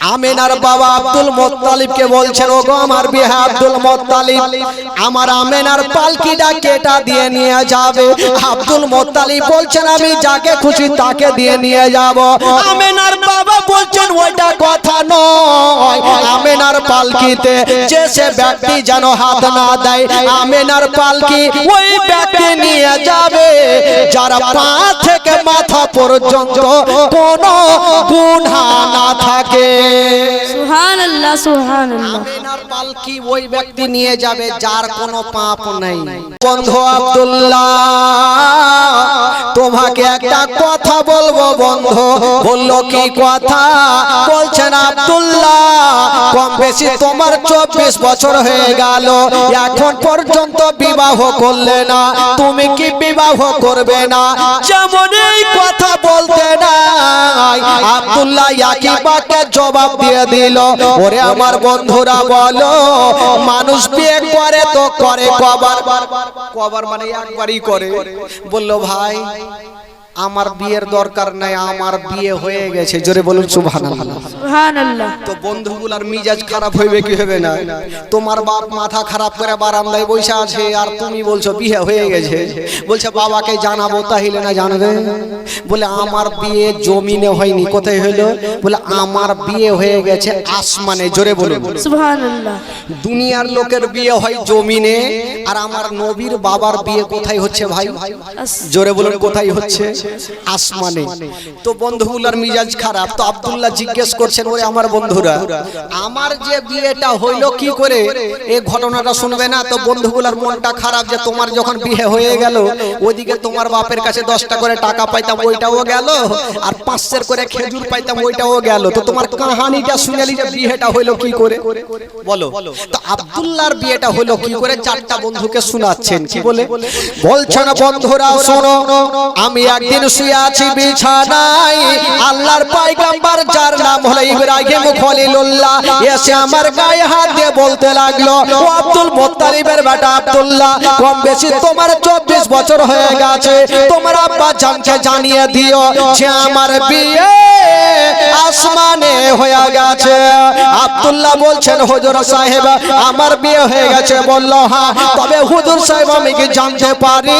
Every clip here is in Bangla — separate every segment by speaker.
Speaker 1: আমেনার বাবা আব্দুল মোত্তালিবকে বলছেন ওগো আমার বিহা আব্দুল মোত্তালিব, আমার আমেনার পালকিটা কেটা দিয়ে নিয়ে যাবে। আব্দুল মোত্তালিব বলছেন, আমি যাকে খুশি তাকে দিয়ে নিয়ে যাব। আমেনার বাবা বলছেন, ওইটা কথা নয়। আমেনার পালকিতে যে সে ব্যক্তি যেন হাত না দেয় আমেনার পালকি ওই ব্যক্তি নিয়ে যাবে। যারা পা থেকে মাথা পর্যন্ত কোনো গুণা না থাকে। তোমার চব্বিশ বছর হয়ে গেল। এখন পর্যন্ত বিবাহ করলে না। তুমি কি বিবাহ করবে না? যেমন কথা বলতে নাই। আব্দুল্লাহ ইয়াকিবাকে জবাব দিয়ে দিল, ওরে আমার বন্ধুরা বলো, মানুষ বিয়ে করে তো করে কবার। কবার মানে একবারই করে। বলল, ভাই আমার বিয়ের দরকার নাই আমার বিয়ে হয়ে গেছে। জোরে বলুন সুবহানাল্লাহ। তো বন্ধুগুলার মিজাজ খারাপ হইবে কি হবে না? তোমার বাপ মাথা খারাপ করে বারান্দায় বসে আছে আর তুমি বলছো বিয়ে হয়ে গেছে। বলছে বাবাকে জানাব তাহলে না জানবে? বলে আমার বিয়ে জমিনে হয়নি। কোথায় হইল? বলে আমার বিয়ে হয়ে গেছে আসমানে। জোরে বলুন।
Speaker 2: সুহান
Speaker 1: দুনিয়ার লোকের বিয়ে হয় জমিনে আর আমার নবীর বাবার বিয়ে কোথায় হচ্ছে ভাই? জোরে বলুন কোথায় হচ্ছে? আসমানে। তো বন্ধুগুলার মিজাজ খারাপ। তো আব্দুল্লাহ জিজ্ঞেস করছেন, ওরে আমার বন্ধুরা, আমার যে বিয়েটা হইল কি করে? এই ঘটনাটা শুনবে না? তো বন্ধুগুলার মনটা খারাপ যে তোমার যখন বিয়ে হয়ে গেল, ওইদিকে তোমার বাপের কাছে দশটা করে টাকা পাইতাম, ওইটাও গেল। আর পাঁচশের করে খেজুর পাইতাম, ওইটাও গেল। তো তোমার কাহানিটা শুনেলি যে বিয়েটা হইল কি করে? বলো। তো আব্দুল্লাহর বিয়েটা হলো কি করে? চারটা বন্ধুকে শোনাচ্ছেন, কি বলে? বলছেন, বন্ধুরা, শোনো, আমি একদিন শুয়ে আছি, বিছানায়। আল্লাহর পয়গম্বর, যার নাম হলো ইব্রাহিম খলিলুল্লাহ। এসে আমার গায়ে হাত দিয়ে বলতে লাগল, ও আব্দুল মুত্তালিবের বেটা আব্দুল্লাহ কম বেশি তোমার 24 বছর হয়ে গেছে। তোমার আব্বা জানকে জানিয়ে দিও যে আমার বিয়ে আসমানে হয়ে গেছে। আব্দুল্লাহ বলছেন, হুজুর সাহেব, আমার বিয়ে হয়ে গেছে। বলল হ্যাঁ তবে হুজুর সাহেব, আমি কি জানতে পারি?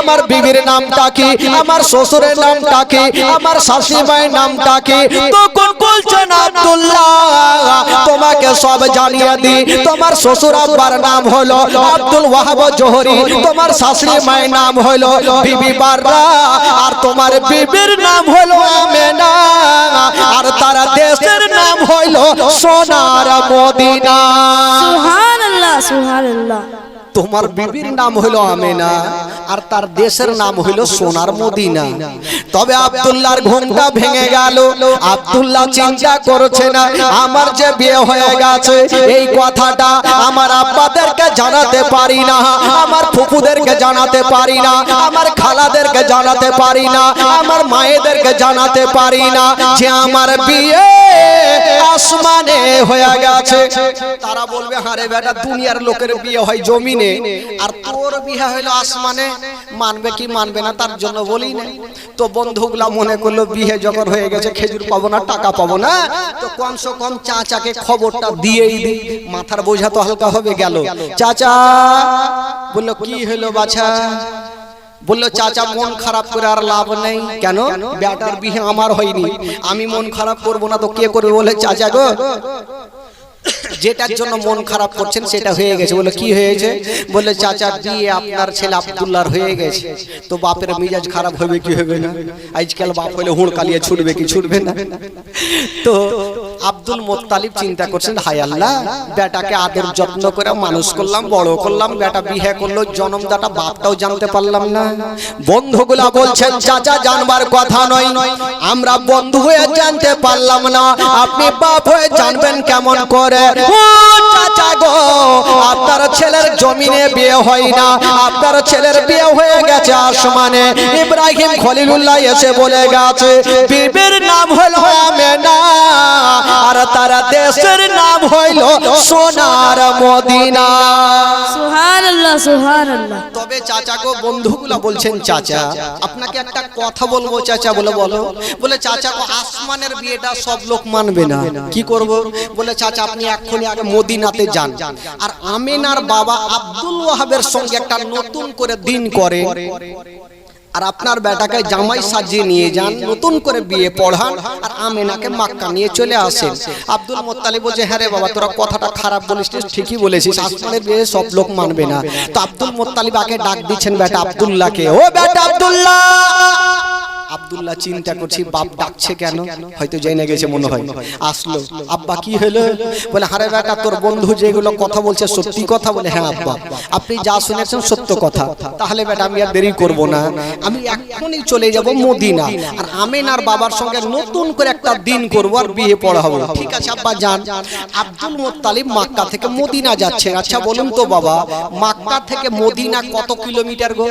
Speaker 1: আমার বিবির নামটা কি? আমার শ্বশুরের নামটা কি আমার শাশুড়ি মায়ের নামটা কি তখন বলছেন আব্দুল্লাহ, তোমাকে সব জানিয়ে দি তোমার শ্বশুর আব্বার নাম হলো আব্দুল ওয়াহাব জোহরি, তোমার শাশুড়ি মায়ের নাম হলো বিবি বাররা, আর তোমার বিবির নাম হলো আমেনা, আর তারা দেশের নাম হইল সোনার মদিনা।
Speaker 2: সুহান আল্লাহ
Speaker 1: তোমার বিবির নাম হইল আমেনা, আর তার দেশের নাম হইল সোনার মদিনা। তবে আব্দুল্লাহর ঘুমটা ভেঙে গেল। আব্দুল্লাহ চিন্তা করছে না, আমার যে বিয়ে হয়ে গেছে, এই কথাটা আমার আব্বাদেরকে জানাতে পারি না, আমার ফুপুদেরকে জানাতে পারি না, আমার খালাদেরকে জানাতে পারি না, আমার মায়েদেরকে জানাতে পারি না যে আমার বিয়ে আসমানে হয়ে গেছে। তারা বলবে, হারে বেটা, দুনিয়ার লোকের বিয়ে হয় জমিনে। আর তোর বিয়ে হইল আসমানে, মানবে কি মানবে না তার জন্য বলি না তো বন্ধুগুলা মনে করল বিয়ে যখন হয়ে গেছে, খেজুর পাবো না, টাকা পাবো না। তো কমসে কম চাচাকে খবরটা দিয়েই দিই, মাথার বোঝা তো হালকা হবে গেল। চাচা, বলল, কি হলো বাছা? বলল, চাচা, মন খারাপ করে আর লাভ নেই। কেন? বেটার বিয়ে আমার হয়নি। আমি মন খারাপ করব না তো কে করবে বলে, চাচা গো যেটার জন্য মন খারাপ করছেন সেটা হয়ে গেছে বলে কি হয়েছে বলে চাচা বিয়ে আপনার ছেলে আব্দুল্লাহর হয়ে গেছে তো বাপের মিজাজ খারাপ হবে কি হবে না আজকাল বাপ হলে হুড় কালিয়ে ছুটবে কি ছুটবে না তো আব্দুল মোত্তালিব চিন্তা করছেন হাই আল্লাহ বেটাকে আদর যত্ন করে মানুষ করলাম বড় করলাম বেটা বিয়ে করল জন্মদাটা বাপটাও জানতে পারলাম না বন্ধুগুলা বলছেন চাচা জানবার কথা নয় আমরা বন্ধু হয়ে জানতে পারলাম না আপনি বাপ হয়ে জানবেন কেমন করে ও চাচা গো আপনার ছেলের জমিনে বিয়ে হয় না। আপনার ছেলের বিয়ে হয়ে গেছে আসমানে। ইব্রাহিম খলিলুল্লাহ এসে বলে গেছে বিবির নাম হলো আমেনা আর তারা দেশের নাম হইল সোনার মদিনা।
Speaker 2: সুবহানাল্লাহ সুবহানাল্লাহ।
Speaker 1: তবে চাচা গো বন্ধুগুলা বলছেন চাচা আপনাকে একটা কথা বলব চাচা বলে বলো। বলে চাচা আসমানের বিয়েটা সব লোক মানবে না। কি করব? বলে চাচা আপনি এক্ষুনি আগে মদিনাতে যান। আর আমিনার বাবা আব্দুল ওয়াহাবের সঙ্গে একটা নতুন করে দিন করে আর আপনার বেটাকে জামাই সাজিয়ে নিয়ে যান, নতুন করে বিয়ে পড়ান, আর আমেনাকে মাক্কা নিয়ে চলে আসেন। আব্দুল মোত্তালিব বলছে হ্যাঁ রে বাবা, তোরা কথাটা খারাপ বলিস ঠিকই বলেছিস, আসমানের বিয়ে সব লোক মানবে না। তো আব্দুল মোত্তালিব আগে ডাক দিচ্ছেন বেটা আব্দুল্লাহকে। ও বেটা আব্দুল্লাহ! আব্দুল্লাহ চিন্তা করছি বাপ ডাকছে কেন? হয়তো জেনে গেছে মনে হয়। আসলো। আব্বা কি হলো? বলে হারে বেটা তোর বন্ধু যেগুলো কথা বলছে সত্যি কথা বলে। হ্যাঁ আব্বা। আপনি যা শুনেছেন সত্য কথা। তাহলে বেটা আমি আর দেরি করব না। আমি এখনই চলে যাব মদিনা। আর আমেন আর বাবার সঙ্গে নতুন করে একটা দিন করব আর বিয়ে পড়াবো ঠিক আছে আব্বা যান। আব্দুল মোত্তালিব মাক্কা থেকে মদিনা যাচ্ছে। আচ্ছা বলুন তো বাবা মাক্কা থেকে মদিনা কত কিলোমিটার গো?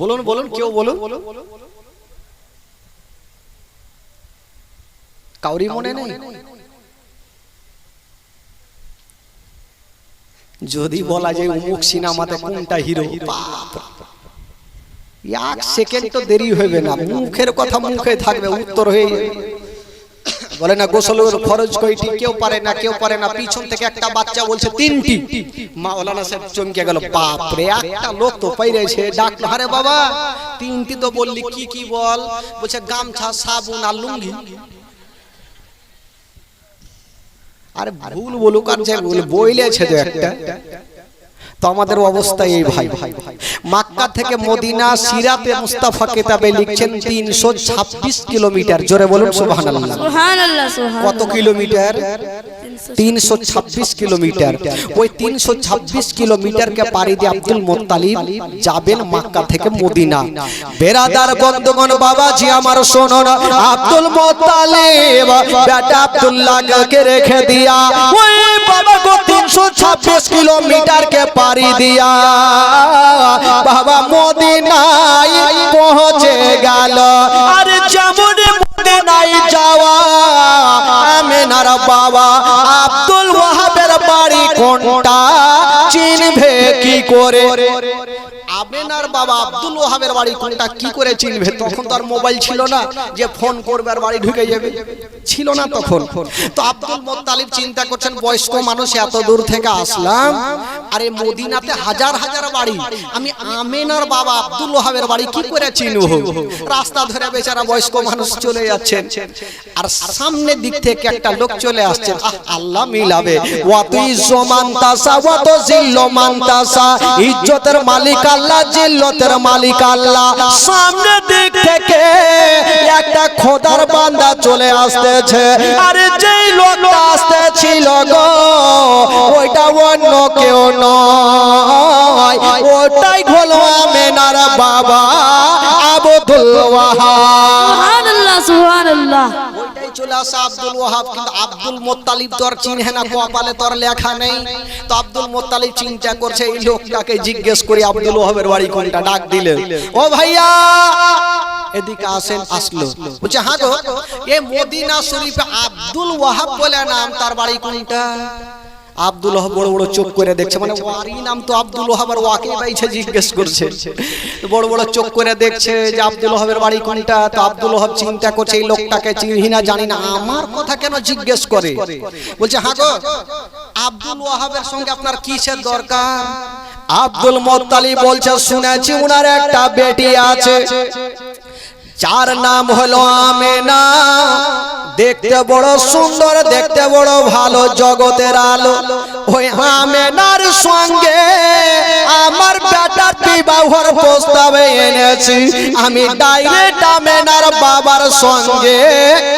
Speaker 1: বলুন বলুন কেউ বলুন কাউরি মনে নেই? যদি বলা যায় উমুক সিনেমাতে কোনটা হিরো এক সেকেন্ড তো দেরি হবে না মুখের কথা মুখে থাকবে। উত্তর হয়ে যাবে। বলে না, গোসলের খরচ কয়টি? কেউ পারে না, কেউ পারে না। পিছন থেকে একটা বাচ্চা বলছে, তিনটি। মাওলানা সাহেব চমকে গেল বাপ রে একটা লোক তো পাইরেছে ডাকলো, আরে বাবা, তিনটি তো বললি, কি কি বল? বলছে, গামছা, সাবুন আর লুঙ্গি। আরে ভুল বলুক আর যে বইলেছে তো একটা। তো আমাদের অবস্থা এই ভাই। মাক্কা থেকে মদিনা সিরাতে মুস্তাফা কিতাবে লিখছেন তিনশো ছাব্বিশ কিলোমিটার। জোরে বলুন সুবহানাল্লাহ।
Speaker 2: সুবহানাল্লাহ
Speaker 1: কত কিলোমিটার? তিনশো ছাব্বিশ কিলোমিটার। ওই তিনশো ছাব্বিশ কিলোমিটারকে পাড়ি দিয়ে আব্দুল মোত্তালিব যাবেন মাক্কা থেকে মদিনা। বেরাদার বন্ধুগণ বাবাজি আমার শোনুন আব্দুল মোত্তালিব বেটা আব্দুল্লাহকে রেখে দিয়া ওই বাবা গো তিনশো ছাব্বিশ কিলোমিটারকে পাড়ি দিয়া। বাবা মদিনায় পৌঁছে গেল। আর যেমন মদিনায় যাওয়া আমেনার বাবা আব্দুল ওয়াহাবের বাড়ি কোনটা? চিনবে কি করে? আমেনার বাবা আব্দুল ওয়াহাবের বাড়ি কোনটা কি করে চিনবে? তখন তো আর মোবাইল ছিল না যে ফোন করবে আর বাড়ি ঢুকে যাবে। ছিল না তখন। তো আব্দুল মোত্তালিব চিন্তা করছেন, বয়স্ক মানুষ, এত দূর থেকে আসলাম। আরে মদিনাতে হাজার হাজার বাড়ি। আমি আমেনার বাবা আব্দুল ওয়াহাবের বাড়ি কি করে চিনব? রাস্তা ধরে বেচারা বয়স্ক মানুষ চলে যাচ্ছেন। আর সামনের দিক থেকে একটা লোক চলে আসছে। আল্লাহ মিলাবে। ওয়াতুই জমান তাসা ওয়াত জিল্লমান তাসা ইজ্জতের মালিক জিল্লতের মালিক আল্লাহ। সামনের দিক থেকে একটা খোদার বান্দা চলে আসতেছে। আরে যেই লোকটা আসতেছিল গো, ওইটা অন্য কেউ নয়। ওটাই হলো আমেনার বাবা আবদুল ওয়াহাব।
Speaker 2: সুবহানাল্লাহ সুবহানাল্লাহ।
Speaker 1: ওইটাই চলে আসে আব্দুল ওয়াহাব, কিন্তু আব্দুল মোত্তালিব তোর চিনহে না, কপালে তোর লেখা নেই। তো আব্দুল মোত্তালিব চিন্তা করছে, এই লোকটাকে জিজ্ঞেস করি আব্দুল ওয়াহাবের বাড়ি কোনটা? ডাক দিলে ও ভাইয়া, এদিকে আসেন, আসলো। বলছে হ্যাঁ গো, এ মদিনা শরীফে আব্দুল ওয়াহাব বলে নাম, তার বাড়ি কোনটা? আব্দুল বড় বড় চোখ করে দেখছে। মানে ওয়ারই নাম তো আব্দুল আর ওয়াকে বাইছে জিজ্ঞেস করছে। বড় বড় চোখ করে দেখছে যে আব্দুল ওয়াহাবের বাড়ি কোনটা। তো আব্দুল ওয়াহাব চিন্তা করছে, এই লোকটাকে চিনি না, জানি না। আমার কথা কেন জিজ্ঞেস করে? বলছে হ্যাঁ গো, আব্দুল ওয়াহাবের সঙ্গে আপনার কিসের দরকার? আব্দুল মোত্তালিব বলছে, শুনেছি উনার একটা বেটি আছে। যার নাম হলো আমেনা। দেখতে বড় সুন্দর, দেখতে বড় ভালো জগতের আলো। ওই আমেনার সঙ্গে আমার বেটার বিবাহর প্রস্তাবে এনেছি। আমি ডাইরেক্ট আমেনার বাবার সঙ্গে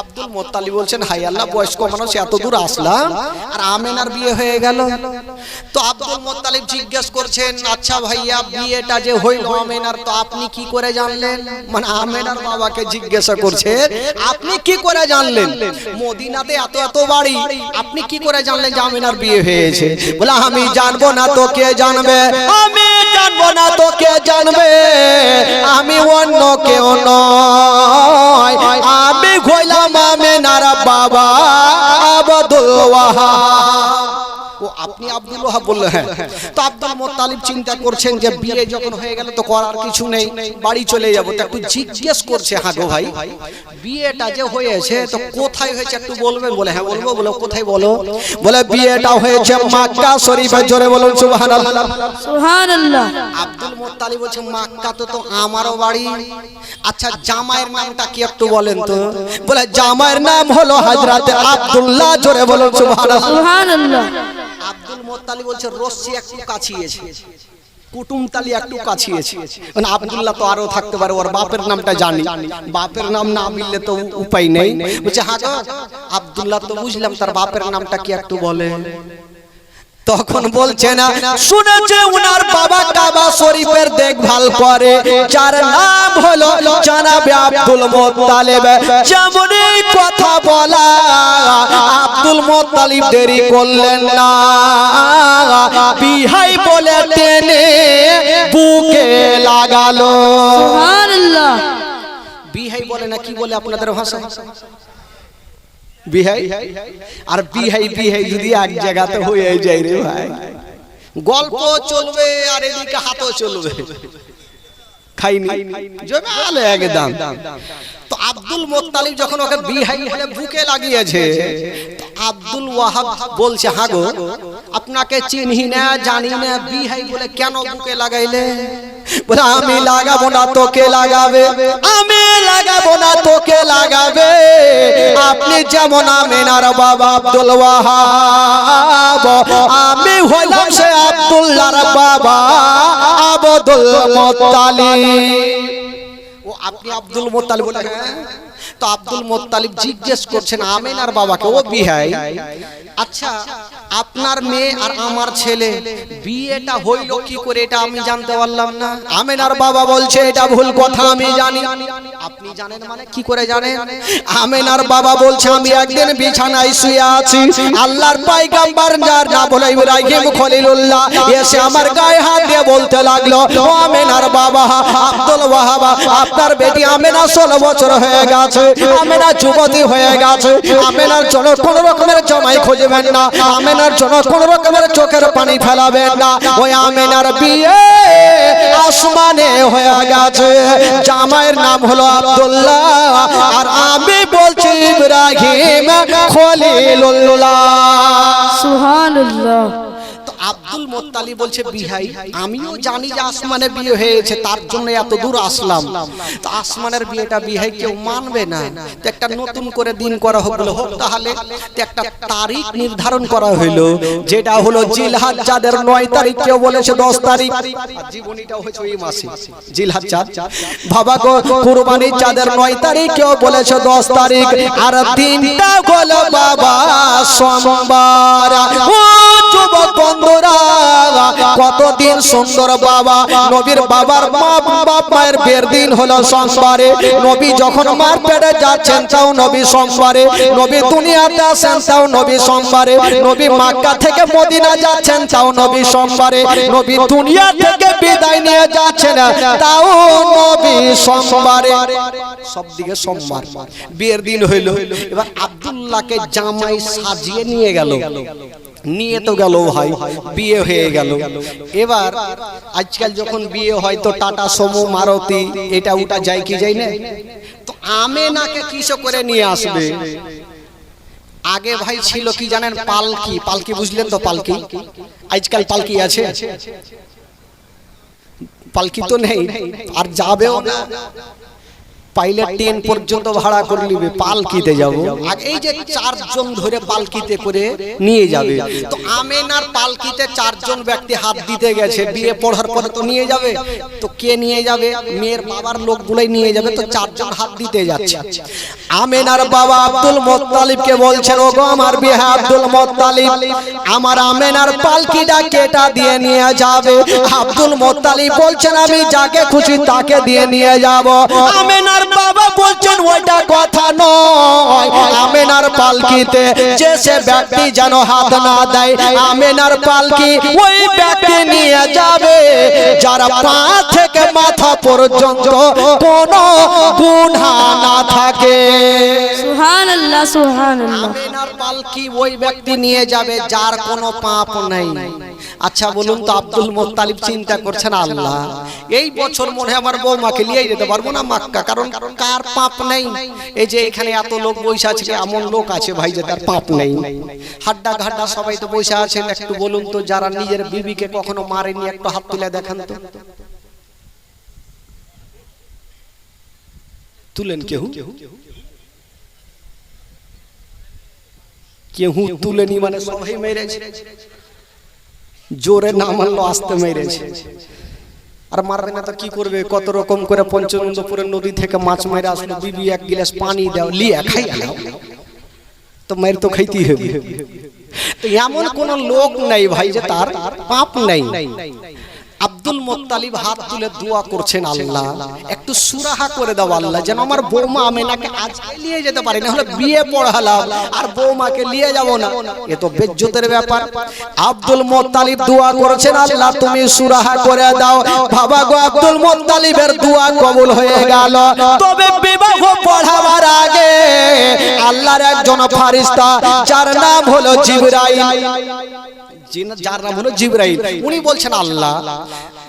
Speaker 1: আব্দুল মোত্তালি বলছেন হাই আল্লাহ বয়স্ক মানুষ এত দূর আসলাম আর আমেনার বিয়ে হয়ে গেল। তো আব্দুল মোত্তালিব জিজ্ঞেস করছেন আচ্ছা ভাইয়া বিয়েটা যে হইল আমেনার তো আপনি কি করে জানলেন? মানে আমেনার বাবাকে জিজ্ঞাসা করছে আপনি কি করে জানলেন? মদিনাতে এত এত বাড়ি আপনি কি করে জানলেন যে আমেনার বিয়ে হয়েছে? বলে আমি জানব না তো কে জানবে? আমি জানব না তো কে জানবে? আমি অন্য কেউ নয়। আমি হইলাম নারা বাবা আব্দুল ওয়াহাব। ও আপনি আব্দুল ওয়াহাব বললেন হ্যাঁ। তো আব্দুল মোত্তালিব চিন্তা করছেন যে বিয়ে যখন হয়ে গেল তো করার কিছু নেই বাড়ি চলে যাব। তো একটু জিজ্ঞেস করছে হাগো ভাই বিয়েটা যে হয়েছে তো কোথায় হয়েছে একটু বলবেন বলে হ্যাঁ বলব বলে কোথায় বলো? বলে বিয়েটা হয়েছে মাক্কা শরীফে জোরে বলুন সুবহানাল্লাহ।
Speaker 2: সুবহানাল্লাহ।
Speaker 1: আব্দুল মোত্তালিব বলছে মাক্কা তো তো আমারও বাড়ি। আচ্ছা জামাইয়ের নামটা কি একটু বলেন তো? বলে জামাইয়ের নাম হলো হযরত আব্দুল্লাহ জোরে বলুন সুবহানাল্লাহ।
Speaker 2: সুবহানাল্লাহ।
Speaker 1: আব্দুল মোত্তালিব বলছে রশ্মি একটু কাছিয়েছে। একটু কাছিয়েছে। মানে আব্দুল্লাহ তো আরও থাকতে পারে ওর বাপের নামটা জানি। বাপের নাম না মিললে তো উপায় নেই। বলছে হ্যাঁ গো, আব্দুল্লাহ তো বুঝলাম তার বাপের নামটা কি একটু বলে। তখন বলছে না শুনেছে উনার বাবা কাবা শরীফের দেখভাল করে যার নাম হলো আব্দুল মোত্তালেব। যেমন কথা বলা আব্দুল মোত্তালিব দেরি করলেন না। বিহাই বলে টেনে বুকে লাগালো।
Speaker 2: সুবহানাল্লাহ।
Speaker 1: বিহাই বলে না কি বলে আপনাদের ভাষা? বিহাই? আর বিহাই বিহাই যদি এক জায়গাতে হয়ে যায় রে ভাই। গল্প চলবে আর এদিকে হাতও চলবে। খাইনি। একদম তো আব্দুল মোত্তালিব যখন ওকে বিহাই বলে বুকে লাগিয়েছে আব্দুল ওয়াহাব বলছে আপনাকে চিনহি না, জানি না, বিহাই বলে কেন বুকে লাগাইলে? বলে, আমি লাগাবো না, তোকে লাগাবে। আমি লাগাবো না, তোকে লাগাবে। আপনি যেমন আমিনার বাবা আব্দুল ওয়াহাব, আমি সে আব্দুল্লাহর বাবা। আবদুল মোত্তালিব। ও আপনি আব্দুল মোত্তালিব বলে তো আব্দুল মোত্তালিব জিজ্ঞেস করছেন, আমিনার বাবাকে? ও বিহাই। আচ্ছা আপনার মেয়ে আর আমার ছেলে, বিয়েটা হইল কি করে এটা আমি জানতে পারলাম না। আমিনার বাবা বলছে, এটা ভুল কথা, আমি জানি। আপনি জানেন মানে কি করে জানেন? আমিনার বাবা বলছে, আমি একদিন বিছানায় শুয়ে আছি। আল্লাহর পাইগাম্বার যার না বলে ইব্রাহিম খলিলুল্লাহ এসে আমার গায়ে হাত দিয়ে বলতে লাগল, ও আমিনার বাবা, আব্দুল ওয়াহাব, আপনার বেটি আমিনা ষোলো বছর হয়ে গেছে। আমিনা যুবতী হয়ে গেছে। আমিনার জন্য কোন রকমের জমাই খুঁজবেন না। আমিনার জন্য কোন রকমের চোখের পানি ফেলাবেন না। ওই আমিনার বিয়ে আসমানে হয়ে গেছে। জামাইয়ের নাম হলো আব্দুল্লাহ। আর আমি বলছি ইব্রাহিম খলিলুল্লাহ।
Speaker 2: সুবহানাল্লাহ।
Speaker 1: মোত্তালি বলছে বিহাই আমিও জানি যে আসমানে বিয়ে হয়েছে তার জন্য এত দূর আসলাম। তো আসমানের বিয়েটা বিহাই কেউ মানবে না। তো একটা নতুন করে দিন করা হোক বলে হোক তাহলে তো একটা তারিখ নির্ধারণ করা হইল যেটা হলো জিলহাজ চাঁদের নয় তারিখ কেউ বলেছে দশ তারিখ। জীবনীটা হয়েছে ওই মাসে জিলহাজ চাঁদ বাবা গো কুরবানির চাঁদের নয় তারিখ কেউ বলেছে দশ তারিখ। আর দিনটা হলো বাবা সোমবার। ও যুবক বন্ধুরা কতদিন সুন্দর বাবা। নবীর বাবার মা, বাপ, মায়ের বের দিন হলো সোমবারে। নবী যখন মার পেটে যাচ্ছেন, তাও নবী সোমবারে। নবী দুনিয়াতে আসেন তাও নবী সোমবারে। নবী মাক্কা থেকে মদিনা যাচ্ছেন, তাও নবী সোমবারে। নবী দুনিয়া থেকে বিদায় নিয়ে যাচ্ছেন, তাও নবী সোমবারে। সব দিকে সোমবার। বিয়ের দিন হইল। এবার আব্দুল্লাহকে জামাই সাজিয়ে নিয়ে গেল। নিয়ে তো গেল ভাই, বিয়ে হয়ে গেল। এবার আজকাল যখন বিয়ে হয় তো টাটা, সমু, মারুতি, এটা ওটা যায় কি যায় না? তো আমেনাকে কিসে করে নিয়ে আসবে? আগে ভাই ছিল কি জানেন, পালকি। পালকি বুঝলেন তো পালকি? আজকাল পালকি আছে? পালকি তো নেই, আর যাবেও না। পাইলে ট্রেন পর্যন্ত ভাড়া করে নিবে পালকিতে যাব। আর এই যে চারজন ধরে পালকিতে করে নিয়ে যাবে। তো আমেনার পালকিতে চারজন ব্যক্তি হাত দিতে গেছে। বিয়ে পড়ার পরে তো নিয়ে যাবে। তো কে নিয়ে যাবে? মেয়ের বাবার লোকগুলাই নিয়ে যাবে। তো চারজন হাত দিতে যাচ্ছে। আমেনার বাবা আব্দুল মোত্তালিবকে বলছেন ওগো আমার বিয়ে আব্দুল মোত্তালিব আমার আমেনার পালকিটা কেটা দিয়ে নিয়ে যাবে? আব্দুল মোত্তালিব বলছেন আমি যাকে খুশি তাকে দিয়ে নিয়ে যাব। আমেনার বাবা বলছেন ওইটা কথা নয়। আমেনার পালকিতে যে সে ব্যক্তি যেন হাত না দেয় আমেনার পালকি ওই ব্যক্তি নিয়ে যাবে যারা পা থেকে মাথা পর্যন্ত কোনো গুণা না থাকে।
Speaker 2: সুহান আল্লাহ
Speaker 1: আমেনার পালকি ওই ব্যক্তি নিয়ে যাবে যার কোনো পাপ নেই। আচ্ছা বলুন তো আব্দুল মোত্তালিব চিন্তা করছেন আল্লাহ। এই বছর মনে হয় আমার বৌমাকে নিয়ে যেতে পারব না মাক্কা কারণ কার পাপ নেই? এই যে এখানে এত লোক বসে আছে, এমন লোক আছে ভাই যে তার পাপ নেই। হাড্ডা ঘাড্ডা সবাই তো বসে আছেন, একটু বলুন তো যারা নিজের বিবিকে কখনো মারেনি, একটু হাত তুলে দেখান তো। তুলেন কেউ কেহু তুলেনি মানে সবাই মেরেছে। জোরে না মারলো, আস্তে মেরেছে। আর মারবে না তো কি করবে? কত রকম করে পঞ্চনন্দপুরের নদী থেকে মাছ মারে আসলো। বিবি এক গিলাস পানি দাও, লিয়া খাই দাও তো মের তো খাইতেই হবে। তো এমন কোন লোক নাই ভাই যে তার পাপ নাই। আব্দুল মোত্তালিব হাত তুলে দোয়া করছেন আল্লাহ। একটু সুরাহা করে দাও আল্লাহ যেন আমার বৌমা আমেনাকে আজকে নিয়ে যেতে পারি না হলে বিয়ে পড়ালাম আর বৌমাকে নিয়ে যাব না। এ তো বেজ্জতের ব্যাপার। আব্দুল মোত্তালিব দোয়া করছেন আল্লাহ তুমি সুরাহা করে দাও। বাবা গো আব্দুল মোত্তালিবের দোয়া কবুল হয়ে গেল। তবে বিবাহ পড়াবার আগে আল্লাহর একজন ফারিস্তা যার নাম হলো জিবরাইল। যার নাম হলো জিবরাইল। উনি বলছেন আল্লাহ।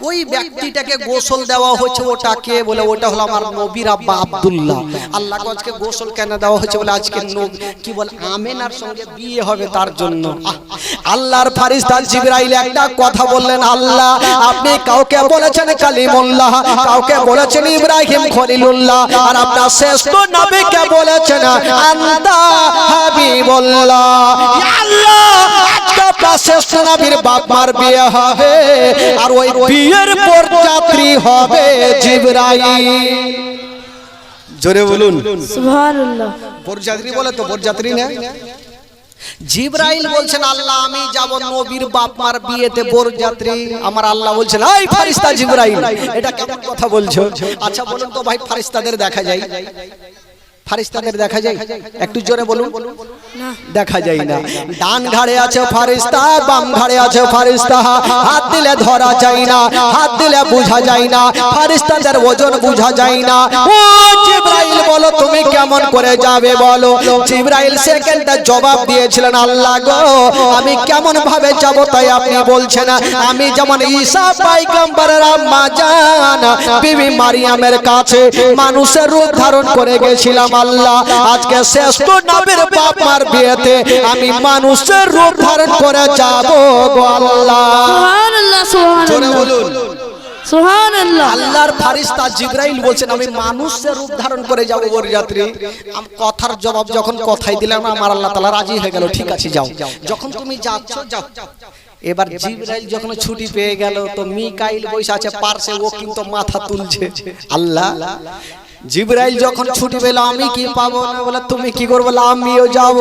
Speaker 1: ওই ব্যক্তিটাকে গোসল দেওয়া হচ্ছে ওটাকে বলে ওটা হলো আমার নবীর আব্বা আব্দুল্লাহ। আল্লাহ আজকে গোসল কেন দেওয়া হচ্ছে বলে আজকে কি বলে আমেনার সঙ্গে বিয়ে হবে তার জন্য। আল্লাহর ফারিস্তা জিবরাইল একটা কথা বললেন আল্লাহ। আপনি কাউকে বলেছেন কালিমুল্লাহ? কাউকে বলেছেন ইব্রাহিম খলিলুল্লাহ? আর আপনার শ্রেষ্ঠ নবীকে বলেছেন আন্তা হাবিবুল্লাহ। ইয়া আল্লাহ আজকে আপনার শ্রেষ্ঠ নবীর বাপ মার বিয়ে হবে আর ওই বিয়ের পর যাত্রী হবে জিবরাইল। জোরে বলুন।
Speaker 2: সুহান আল্লাহ
Speaker 1: বরযাত্রী বলে তো বরযাত্রী না জিব্রাইল বলছেন আল্লাহ আমি যাব নবীর বাপ মার বিয়েতে বরযাত্রী আমার আল্লাহ বলছেন এই ফারিস্তা জিব্রাইল এটা কেমন কথা বলছো? আচ্ছা বলুন তো ভাই ফারিস্তাদের দেখা যায়। ফারিস্তাদের দেখা যায়? একটু জোরে বলুন। দেখা যায় না। ডান ঘাড়ে আছে ফারিস্তা বাম ঘাড়ে আছে ফারিস্তা। হাত দিলে ধরা যায় না হাত দিলে বোঝা যায় না। ফারিস্তাদের ওজন বোঝা যায় না। ও জিব্রাইল বলো তুমি কেমন করে যাবে বলো। জিব্রাইল সেকেন্ডটা জবাব দিয়েছিলেন আল্লাহ গো আমি কেমন ভাবে যাব তাই আপনি বলছেন? আমি যেমন ঈসা পাইগম্বরের আম্মা জান বিবি মারিয়ামের কাছে মানুষের রূপ ধারণ করে গেছিলাম। আল্লাহ আজকে শ্রেষ্ঠ নবীর বাপ মার বিয়েতে আমি মানুষের রূপ ধারণ করে যাব গো আল্লাহ। বলুন।
Speaker 2: সুহান
Speaker 1: আল্লাহর ফারিস্তা জিব্রাইল বলছেন আমি মানুষের রূপ ধারণ করে যাব ওর যাত্রী আম- কথার জবাব যখন কথাই দিলাম আমার আল্লাহ তাআলা রাজি হয়ে গেল ঠিক আছে যাও। যখন তুমি যাচ্ছ যাও। এবার জিব্রাইল যখন ছুটি পেয়ে গেল তো মিকাইল বসে আছে পার্শ্বে ও কিন্তু মাথা তুলছে। আল্লাহ জিব্রাইল যখন ছুটি পেল, আমি কি পাবো? না, বলে, তুমি কি করব? আমিও যাব।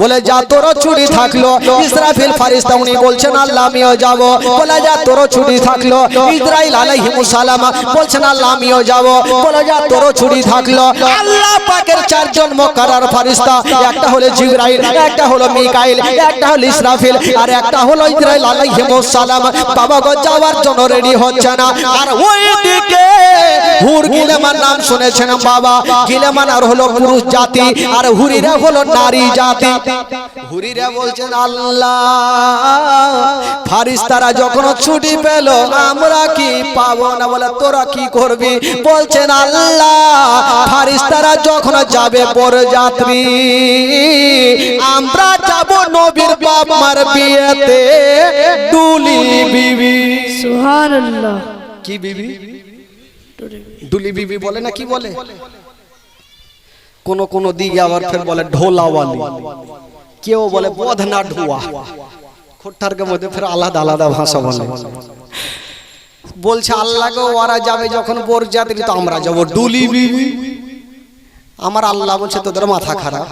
Speaker 1: বলে, যা তোর ছুটি থাকল। ইসরাফিল ফারিস্তা, উনি বলছেন আল্লাহ আমিও যাব। বলে, যা তোর ছুটি থাকল। ইসরাইল আলাইহিমুস সালাম বলছেন আল্লাহ আমিও যাব। বলে, যা তোর ছুটি থাকল। আল্লাহ পাকের চারজন মুকাররার ফারিস্তা, একটা হলো জিবরাইল, একটা হলো মিকাইল, একটা হলো ইসরাফিল, আর একটা হলো ইসরাইল আলাইহিমুস সালাম। বাবা যাওয়ার জন্য রেডি হচ্ছে না। আর ওইদিকে হুর গিলেমান নাম শুনেছেন বাবা গিলেমান আর হলো পুরুষ জাতি আর হুরিরা হলো নারী জাতি। হুরিরা বলছেন আল্লাহ ফারিস্তারা যখন ছুটি পেল আমরা কি পাবো না? বলে তোরা কি করবি? বলছেন আল্লাহ ফারিস্তারা যখন যাবে বরযাত্রী আমরা যাব নবীর বাবার বিয়েতে। দুলি বিবি।
Speaker 2: সুবহানাল্লাহ।
Speaker 1: কি বিবি? দুলি বিবি বলে না কি বলে কোন কোন দিকে আবার ফের বলে ঢোলাওয়ালি। কেউ বলে বধনা ঢুয়া। খোট্টারকে মধ্যে ফের আলাদা আলাদা ভাষা বলে। বলছে আল্লাহকে ওরা যাবে যখন বোর যাত্রী তো আমরা যাব ডুলি বিবি। আমার আল্লাহ বলছে তোদের মাথা খারাপ।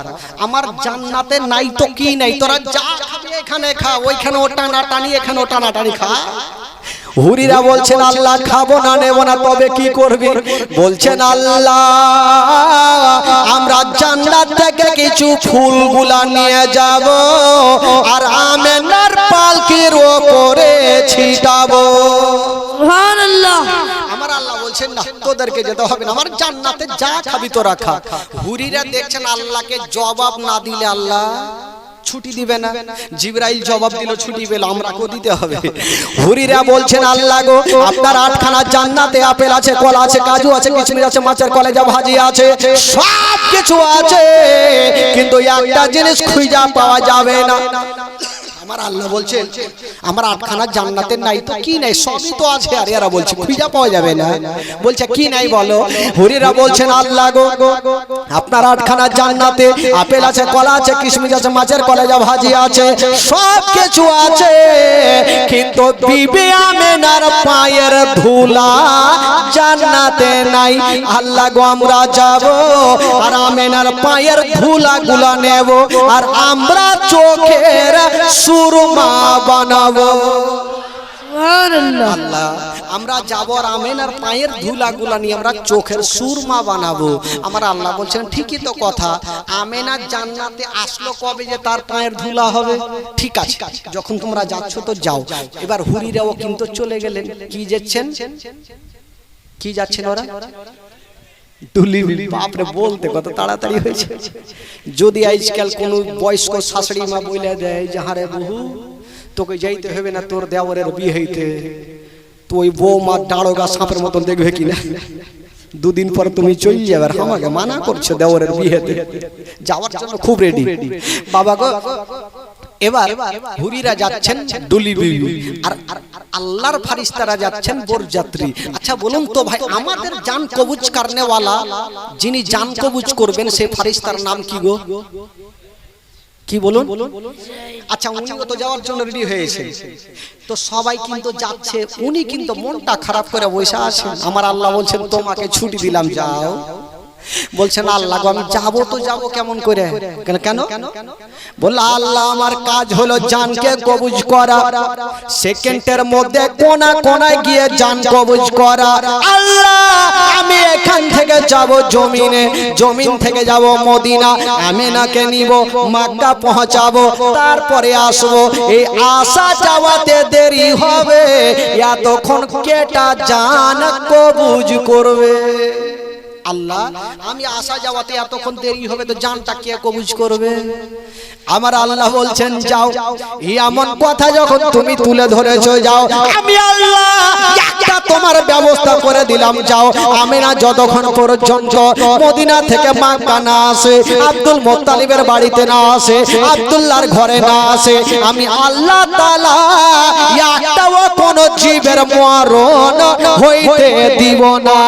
Speaker 1: আমার জান্নাতে নাই তো কি নাই তোরা যা খাবি এখানে খা ওইখানে ও টানা টানি এখানে ও টানা টানি খা। হুরিরা বলছেন আল্লাহ খাব না নেব না তবে কি করবি? বলছেন আল্লাহ আমরা জান্নাত থেকে কিছু ফুলগুলা নিয়ে যাব আর আমেনার পালকির ওপরে ছিটাবো।
Speaker 2: সুবহানাল্লাহ।
Speaker 1: আমার আল্লাহ বলছেন না তোদেরকে যেতে হবে না আমার জান্নাতে যা খাবি তোরা খা। হুরিরা দেখছেন আল্লাহকে জবাব না দিলে আল্লাহ ছুটি দিবে না। জিবরাইল জবাব দিল ছুটি পেল আমরা কো দিতে হবে? হুরিরা বলছেন আল্লাহ গো আপনার আটখানা জান্নাতে আপেল আছে কলা আছে কাজু আছে কিচমিচ আছে মাছের কলেজা ভাজি আছে সব কিছু আছে। কিন্তু একটা জিনিস খুঁজা পাওয়া যাবে না। আমার আল্লাহ বলছেন, আমার আটখানা জান্নাতের নাই তো কি নাই? সবই তো আছে। আর এরা বলছে, খুঁজা পাওয়া যাবে না। বলছে, কি নাই বলো? হরিরা বলছেন, আল্লাহ গো, আপনার আটখানা জান্নাতে আপেল আছে, কলা আছে, কিশমিশ আছে, মাছের কলেজা ভাজি আছে, সব কিছু আছে। কিন্তু বিবি আমেনার পায়ের ধুলা জান্নাতে নাই। আল্লাহ গো, আমরা যাব আর আমেনার পায়ের ধুলা গুলা নেব। আর আমরা চোখের সুরমা বানাবো। আল্লাহ আমরা যাব আর পায়ের ধুলা গুলা নিয়ে আমরা চোখের সুরমা বানাবো। আমার আল্লাহ বলছেন ঠিকই তো কথা। আমেনার জান্নাতে আসলো কবে যে তার পায়ের ধুলা হবে? ঠিক আছে যখন তোমরা যাচ্ছ তো যাও। এবার হুরিরাও কিন্তু চলে গেলেন। কি যাচ্ছেন? কি যাচ্ছেন ওরা? ডুলি বাপরে বলতে কত তাড়াতাড়ি হয়েছে। যদি আজকাল কোন বয়স্ক শাশুড়ি মা বলে দেয় যে হারে বহু তোকে যাইতে হবে না তোর দেওয়ারের বিয়ে হইতে। তো ওই বউ মা ডাড়োগা সাপের মতন দেখবে কিনা? দুদিন পর তুমি চলে যাবে আর আমাকে মানা করছ দেওয়ারের বিয়েতে। যাওয়ার জন্য খুব রেডি বাবা গো। এবার হুরিরা যাচ্ছেন ডুলি আর আল্লাহর ফারিস্তারা যাচ্ছেন বরযাত্রী। আচ্ছা বলুন তো ভাই আমাদের জান কবুজ কারনেওয়ালা যিনি জান কবুজ করবেন সেই ফারিস্তার নাম কি গো? কি বলুন? আচ্ছা উনিও তো যাওয়ার জন্য রেডি হয়েছে তো সবাই কিন্তু যাচ্ছে উনি কিন্তু মনটা খারাপ করে বসে আছেন। আমার আল্লাহ বলছেন তোমাকে ছুটি দিলাম যাও। বলছেন আল্লাহ আমি যাব তো যাব কেমন করে? কেন বলল আল্লাহ আমার কাজ হলো জানকে কবুজ করা। সেকেন্ডের মধ্যে কোনা কোনায় গিয়ে জান কবুজ করা। আল্লাহ আমি এখান থেকে যাব জমিনে। জমিন থেকে যাব মদিনা। আমি আমিনাকে নিব মাক্কা পৌঁছাবো। তারপরে আসব। এই আশা যাওয়াতে দেরি হবে। এতক্ষণ কেটা জান কবুজ করবে? আল্লাহ আমি আসা যাওয়াতে এতক্ষণ দেরি হবে তো জানটা কে কবুজ করবে? আমার আল্লাহ বলছেন যাও। এমন কথা যখন তুমি তুলে ধরেছো যাও। আমি আল্লাহ একটা তোমার ব্যবস্থা করে দিলাম যাও। আমি না যতক্ষণ পর্যন্ত মদিনা থেকে মাক্কা না আসে আব্দুল মোত্তালিবের বাড়িতে না আসে আব্দুল্লাহর ঘরে না আসে আমি আল্লাহ তাআলা একটাও কোন জীবের মরণ হইতে দিব না।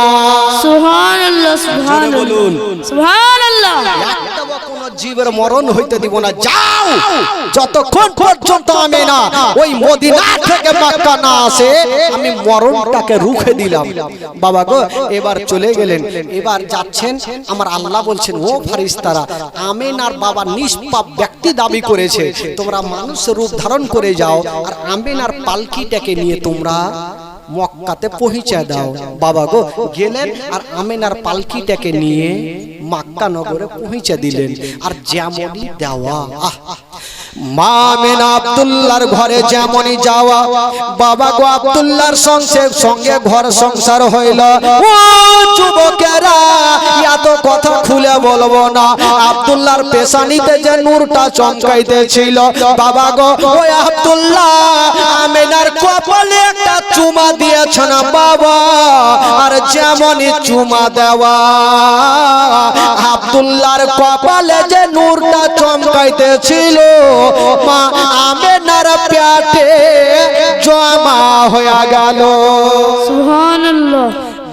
Speaker 2: সুবহানাল্লাহ সুবহানাল্লাহ। সুবহানাল্লাহ।
Speaker 1: একটাও কোনো জীবের মরণ হইতে দিব না। যাও। যতক্ষণ পর্যন্ত আমি না ওই মদিনা থেকে মক্কা না আসে, আমি মরণটাকে রুখে দিলাম। বাবা গো, এবার চলে গেলেন। এবার যাচ্ছেন, আমার আল্লাহ বলছেন, ও ফারিস্তারা আমেন আর বাবা নিষ্পাপ ব্যক্তি দাবি করেছে। তোমরা মানুষ রূপ ধারণ করে যাও, আর আমেন আর পালকিটাকে নিয়ে তোমরা মক্কাতে পৌঁছে দাও। বাবা গো, গেলেন, আর আমেনার পালকিটাকে নিয়ে মাক্কা নগরে পৌঁছে দিলেন। আর যেমনই দেওয়া। আহ, মা আমেনা আব্দুল্লাহর ঘরে যেমনই যাওয়া বাবা গো আব্দুল্লাহর সঙ্গে সঙ্গে ঘর সংসার হইল। ও যুবকেরা এত কথা খুলে বলব না। আব্দুল্লাহর পেশানিতে যে নূরটা চমকাইতেছিল। বাবা গো ওই আব্দুল্লাহ আমেনার কপালে একটা চুমা দিয়েছ না বাবা। আর যেমনই চুমা দেওয়া আব্দুল্লাহর কপালে যে নূরটা চমকাইতেছিল মা আমেনার পেটে জমা হয়ে গেল।
Speaker 2: সুবহানাল্লাহ।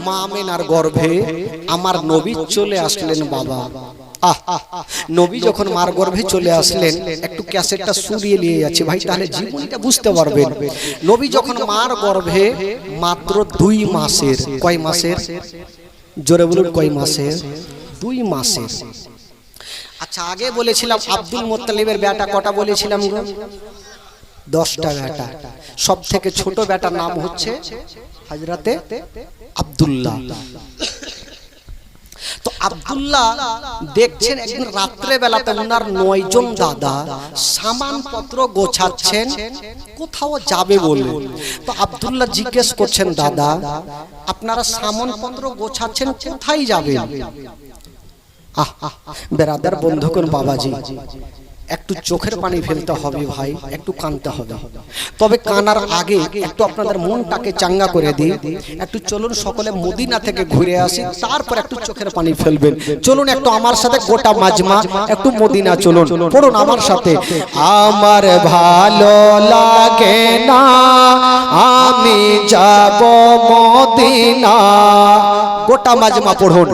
Speaker 1: মা আমেনার গর্ভে আমার নবী চলে আসলেন বাবা। নবী যখন মার গর্ভে চলে আসলেন একটু ক্যাসেটটা সুরিয়ে নিয়ে যাচ্ছে। ভাই তাহলে জীবনটা বুঝতে পারবেন। নবী যখন মার গর্ভে মাত্র দুই মাসের কয় মাসের? জোরে বলুন কয় মাসের? দুই মাসের আচ্ছা আগে বলেছিলাম আব্দুল মোত্তালিবের বেটা কটা বলেছিলাম গো? দশটা বেটা সব থেকে ছোট বেটার নাম হচ্ছে হাজরাতে আব্দুল্লাহ। তো আব্দুল্লাহ দেখছেন একদিন রাত্রে বেলাতে ওনার নয়জন দাদা সামানপত্র গোছাচ্ছেন, কোথাও যাবে বলে। তো আব্দুল্লাহ জিজ্ঞেস করছেন, দাদা, আপনারা সামানপত্র গোছাচ্ছেন, কোথায় যাবেন? বেরাদার বন্ধুগণ বাবাজি? একটু চোখের পানি ফেলতে হবে ভাই একটু কানতে হবে। তবে কানার আগে একটু আপনাদের মনটাকে চাঙ্গা করে দিই। একটু চলুন সকলে মদিনা থেকে ঘুরে আসি তারপর একটু চোখের পানি ফেলবেন। চলুন একটু আমার সাথে গোটা মাজমা একটু মদিনা চলুন। পড়ুন আমার সাথে। আমার ভালো লাগে না আমি যাব মদিনা। গোটা মাজমা পড়ুন।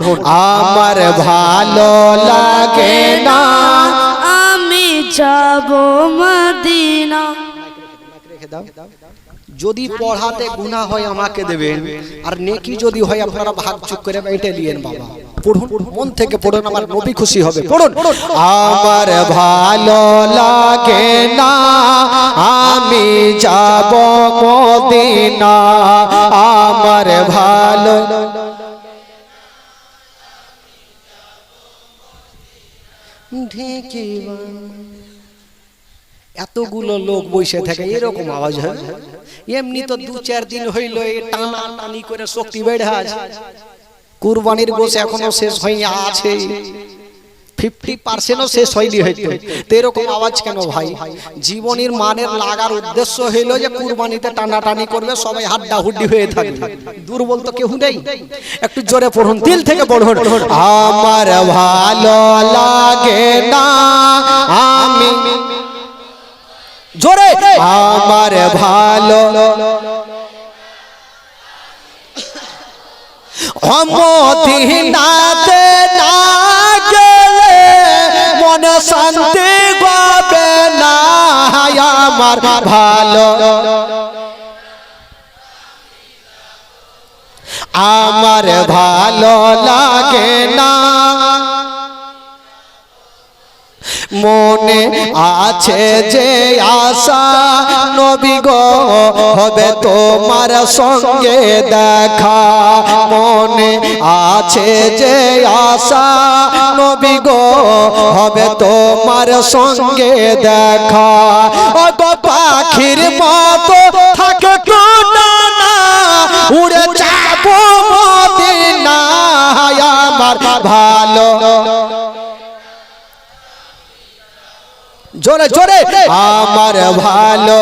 Speaker 1: আমার ভালো লাগে না
Speaker 2: যাব মদিনা।
Speaker 1: যদি পড়াতে গুনাহ হয় আমাকে দেবেন আর নেকি যদি হয় আপনারা ভাগ চুক করে বেটে নিয়েন বাবা। পড়ুন মন থেকে পড়ুন আমার নবী খুশি হবে। পড়ুন। আমার ভালো লাগে না আমি যাব মদিনা। আমার ভালো এতগুলো লোক বসে থাকে, এরকম আওয়াজ হয়। এমনি তো দু চার দিন হইল, এই টানা টানি করে শক্তি বেড়ে আছে কুরবানির গোস এখনও শেষ হয়ে আছে। ফিফটি পার্সেন্টও শেষ হয়নি হয়তো। তো জীবনের মানের লাগার উদ্দেশ্য হইল যে কুরবানিতে টানাটানি করবে, সবাই হাড্ডা হুড্ডি হয়ে থাকবে দুর্বল তো কেউ নেই। একটু জোরে পড়ুন, দিল থেকে পড়ুন। আমার ভালো লাগে না, আমি জোরে। আমার ভালো। অমদিনাতে না গেলে মনে শান্তি পাবে না। আমার ভালো। আমার ভালো লাগে না। মনে আছে যে আশা, নবী গো, হবে তোমার সঙ্গে দেখা। মনে আছে যে আশা, নবী গো, হবে তোমার সঙ্গে দেখা। ও গো পাখির মতো থাকে উড়ে যাব মদিনা আমার ভালো। জোরে জোরে। আমার ভালো।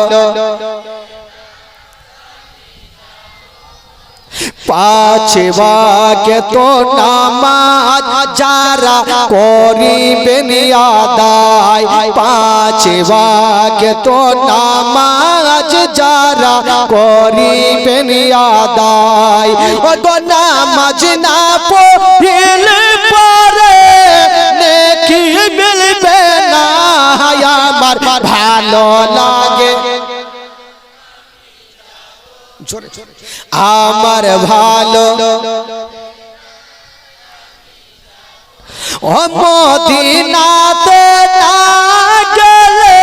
Speaker 1: পাঁচে বাকে তো নামাজ যারা করিবেন আদায়। পাঁচে বাকে তো নামাজ যারা করিবেন আদায়। ও নামাজ না পড়িলে আমার ভালো। ও মদিনাতে না গেলে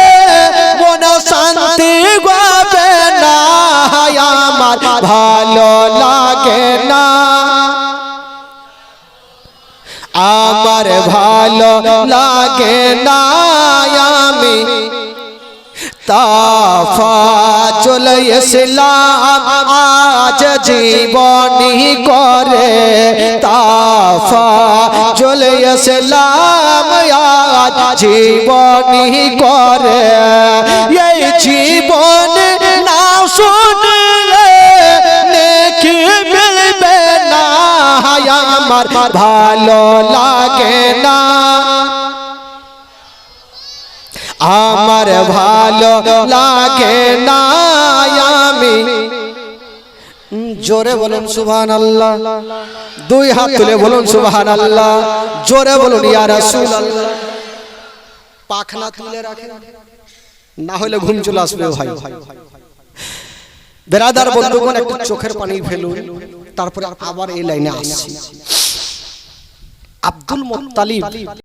Speaker 1: মন শান্তি পাবে না। আমার ভালো লাগে না। আমার ভালো লাগে না। আমি তাফা চলে ইসলাম আজ জীবনী করে তাফা চলে ইসলাম আজ জীবনী করে। এই জীবন না শুনলে নেকি মিলবে না। আমার ভালো লাগে না। আমার ভালো লাগে না আমি। জোরে বলুন সুবহান আল্লাহ দুই হাত তুলে বলুন সুবহান আল্লাহ জোরে বলুন ইয়া রাসূলুল্লাহ। পাখনা তুলে রাখেন। না হলে ঘুম চলে আসবে ভাই। বেরাদার বন্ধুগণ একটু চোখের পানি ফেলুন। তারপরে আবার এই লাইনে আসছি। আব্দুল মুত্তালিব।